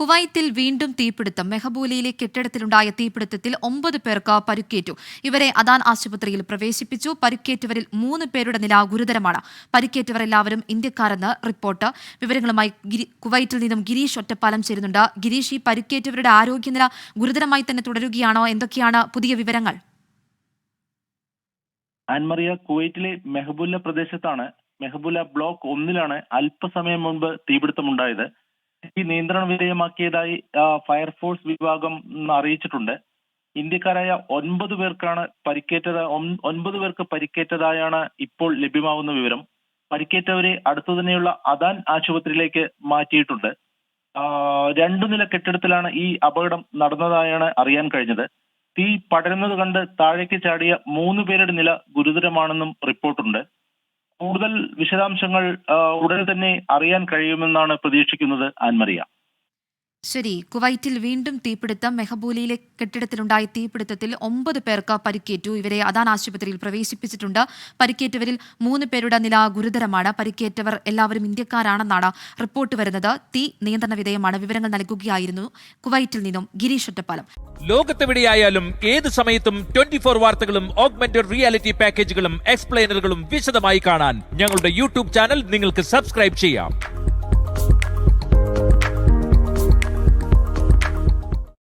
കുവൈത്തിൽ വീണ്ടും തീപിടുത്തം. മെഹബൂലിയിലെ കെട്ടിടത്തിലുണ്ടായ തീപിടുത്തത്തിൽ ഒമ്പത് പേർക്ക് പരുക്കേറ്റു. ഇവരെ അദാൻ ആശുപത്രിയിൽ പ്രവേശിപ്പിച്ചു. പരുക്കേറ്റവരിൽ മൂന്ന് പേരുടെ നില ഗുരുതരമാണ്. പരിക്കേറ്റവർ എല്ലാവരും ഇന്ത്യക്കാരെന്ന് റിപ്പോർട്ട്. വിവരങ്ങളുമായി കുവൈറ്റിൽ നിന്നും ഗിരീഷ് ഒറ്റപ്പാലം ചേരുന്നുണ്ട്. ഗിരീഷ് ഈ പരിക്കേറ്റവരുടെ ആരോഗ്യനില ഗുരുതരമായി തന്നെ തുടരുകയാണോ? എന്തൊക്കെയാണ് പുതിയ വിവരങ്ങൾ? ആൻമറിയ കുവൈറ്റിലെ മെഹബൂല പ്രദേശത്താണ് മെഹബൂല ബ്ലോക്ക് ഒന്നിലാണ് അല്പസമയം മുൻപ് തീപിടുത്തമുണ്ടായത്. ഈ നിയന്ത്രണ വിധേയമാക്കിയതായി ഫയർഫോഴ്സ് വിഭാഗം അറിയിച്ചിട്ടുണ്ട്. ഇന്ത്യക്കാരായ ഒൻപത് പേർക്കാണ് പരിക്കേറ്റത് ഒൻ- ഒൻപത് പേർക്ക് പരിക്കേറ്റതായാണ് ഇപ്പോൾ ലഭ്യമാവുന്ന വിവരം. പരിക്കേറ്റവരെ അടുത്തു തന്നെയുള്ള അദാൻ ആശുപത്രിയിലേക്ക് മാറ്റിയിട്ടുണ്ട്. രണ്ടു നില കെട്ടിടത്തിലാണ് ഈ അപകടം നടന്നതായാണ് അറിയാൻ കഴിഞ്ഞത്. തീ പടരുന്നത് കണ്ട് താഴേക്ക് ചാടിയ മൂന്ന് പേരുടെ നില ഗുരുതരമാണെന്നും റിപ്പോർട്ടുണ്ട്. കൂടുതൽ വിശദാംശങ്ങൾ ഉടൻ തന്നെ അറിയാൻ കഴിയുമെന്നാണ് പ്രതീക്ഷിക്കുന്നത് ആൻമറിയ. ശരി കുവൈറ്റിൽ വീണ്ടും തീപിടുത്തം. മെഹബൂലിയിലെ കെട്ടിടത്തിലുണ്ടായ തീപിടുത്തത്തിൽ ഒമ്പത് പേർക്ക് പരിക്കേറ്റു. ഇവരെ അദാൻ ആശുപത്രിയിൽ പ്രവേശിപ്പിച്ചിട്ടുണ്ട്. പരിക്കേറ്റവരിൽ മൂന്ന് പേരുടെ നില ഗുരുതരമാണ്. പരിക്കേറ്റവർ എല്ലാവരും ഇന്ത്യക്കാരാണെന്നാണ് റിപ്പോർട്ട് വരുന്നത്. തീ നിയന്ത്രണ വിധേയമാണ് വിവരങ്ങൾ നൽകുകയായിരുന്നു കുവൈറ്റിൽ നിന്നും ഗിരീഷ് ഒറ്റപ്പാലം. ലോകത്തെവിടെയായാലും ഏത് സമയത്തും ട്വന്റി ഫോർ വാർത്തകളും ഓഗ്മെന്റഡ് റിയാലിറ്റി പാക്കേജുകളും എക്സ്പ്ലെയിനറുകളും വിശദമായി കാണാൻ ഞങ്ങളുടെ യൂട്യൂബ് ചാനൽ നിങ്ങൾക്ക് സബ്സ്ക്രൈബ് ചെയ്യാം.